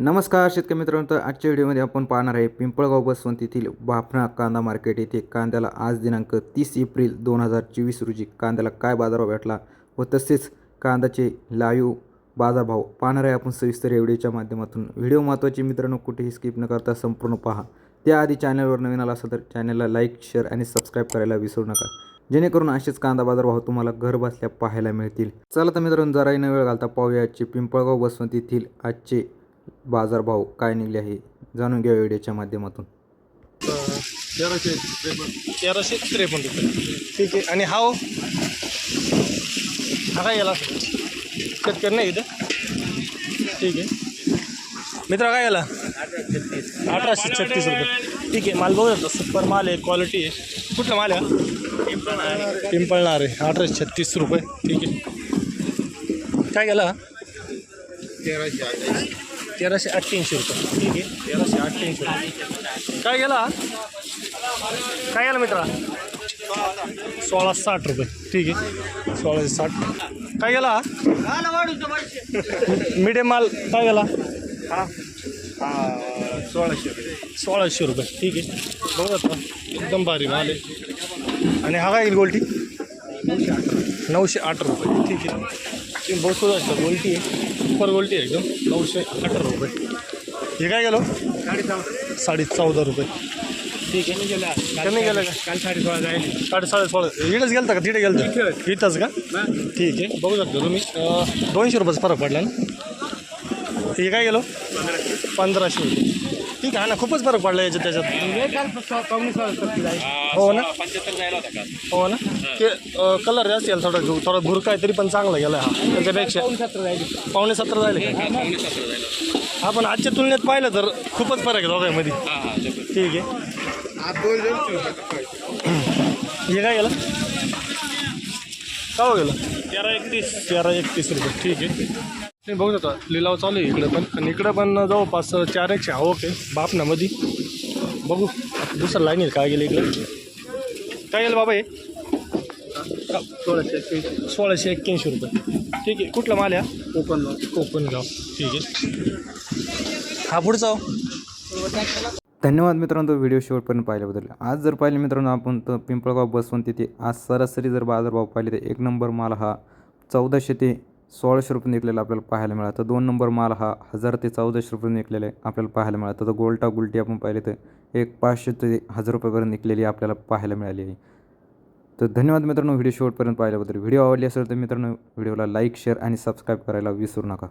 नमस्कार शेतकरी मित्रांनो. तर आजच्या व्हिडिओमध्ये आपण पाहणार आहे पिंपळगाव बसवंत येथील भाफणा कांदा मार्केट येथे कांद्याला आज दिनांक तीस एप्रिल दोन हजार चोवीस रोजी कांद्याला काय बाजारभाव भेटला व तसेच कांद्याचे लाईव्ह बाजारभाव पाहणार आहे आपण सविस्तर या व्हिडिओच्या माध्यमातून. व्हिडिओ महत्त्वाचे मित्रांनो कुठेही स्किप न करता संपूर्ण पहा. त्याआधी चॅनलवर नवीन आला असेल तर चॅनलला लाईक शेअर आणि सबस्क्राईब करायला विसरू नका. जेणेकरून असेच कांदा बाजारभाव तुम्हाला घर बसल्या पाहायला मिळतील. चला तर मित्रांनो जराही न वेळ घालता पाहूया आजचे पिंपळगाव बसवंत येथील आजचे बाजारभाव काय निघले आहे जाणून घ्या व्हिडिओच्या माध्यमातून. तेराशे त्रेपन्न. तेराशे त्रेपन्न रुपये. ठीक आहे. आणि हा हो? हा काय गेला शेतकरी नाही इथं? ठीक आहे. मित्र काय गेला अठराशे छत्तीस रुपये. ठीक आहे. माल बघू शकतो सुपर माल आहे क्वालिटी आहे. कुठला माल आहे? पिंपळणार आहे. अठराशे छत्तीस रुपये. ठीक आहे. काय गेला? तेराशे अठ्ठ्याऐंशी रुपये. ठीक आहे तेराशे अठ्ठ्याऐंशी रुपये. काय गेला? काय गेला मित्रा? सोळा साठ रुपये. ठीक आहे सोळाशे साठ. काय गेला? मिडियम माल काय गेला? सोळाशे सोळाशे रुपये. ठीक आहे बघू एकदम भारी माल आहे. आणि हा काय येईल गोल्टी? नऊशे आठ रुपये. ठीक आहे. बघू सुद्धा शकता गोल्टी आहे सुपर गोल्टी आहे एकदम। नऊशे अठरा रुपये। हे काय गेलो? साडे चौदा रुपये। ठीक आहे कमी गेलं का? काल साडे सोळा जाईल साडे साडे सोळा. इथंच गेलता का? तिथे गेलता? इथंच. का? ठीक आहे बघू शकता तुम्ही. दोनशे रुपयाचा फरक पडला ना? हे काय गेलो? पंधराशे. ठीक आहे ना खूपच फरक पडला याच्यात त्याच्यात. हो ना? हो ना? ते कलर जास्त यायला थोडा थोडा भुरका आहे तरी पण चांगला गेला हा त्याच्यापेक्षा. पावणे सतरा जायला हा पण आजच्या तुलनेत पाहिलं तर खूपच फरक आहे दोघांमध्ये. ठीक आहे. हे काय गेलं? का हो गेलं? तेरा एकतीस. तेरा एकतीस रुपये. ठीक आहे. तुम्ही बघू शकता लिलाव चालू आहे इकडे पण. आणि इकडं पण जवळपास चार एकशे आवक आहे बापनामध्ये बघू. आता दुसरं लाईन येईल काय गेलं इकडे. काय गेलं बाबा हे? सोळाशे एकवीस. सोळाशे एक्क्याऐंशी रुपये. ठीक आहे. कुठला माल आहे कोकण कोकणगाव. ठीक आहे. हा पुढचा हो. धन्यवाद मित्रांनो व्हिडिओ शेवटपर्यंत पाहिल्याबद्दल. आज जर पाहिले मित्रांनो आपण तर पिंपळगाव बसवंत तिथे आज सरासरी जर बाजारभाव पाहिले तर एक नंबर माल हा चौदाशे ते सोळाशे रुपये निघलेला आपल्याला पाहायला मिळाला. तर दोन नंबर माल हा हजार ते चौदाशे रुपये निघलेला आहे आपल्याला पाहायला मिळाला. तर गोल्टा गुलटी आपण पाहिले तर एक पाचशे ते हजार रुपयापर्यंत निघलेली आपल्याला पाहायला मिळाली आहे. तर धन्यवाद मित्रांनो व्हिडिओ शेवटपर्यंत पाहिल्याबद्दल. व्हिडिओ आवडली असेल तर मित्रांनो व्हिडिओला लाईक शेअर आणि सबस्क्राईब करायला विसरू नका.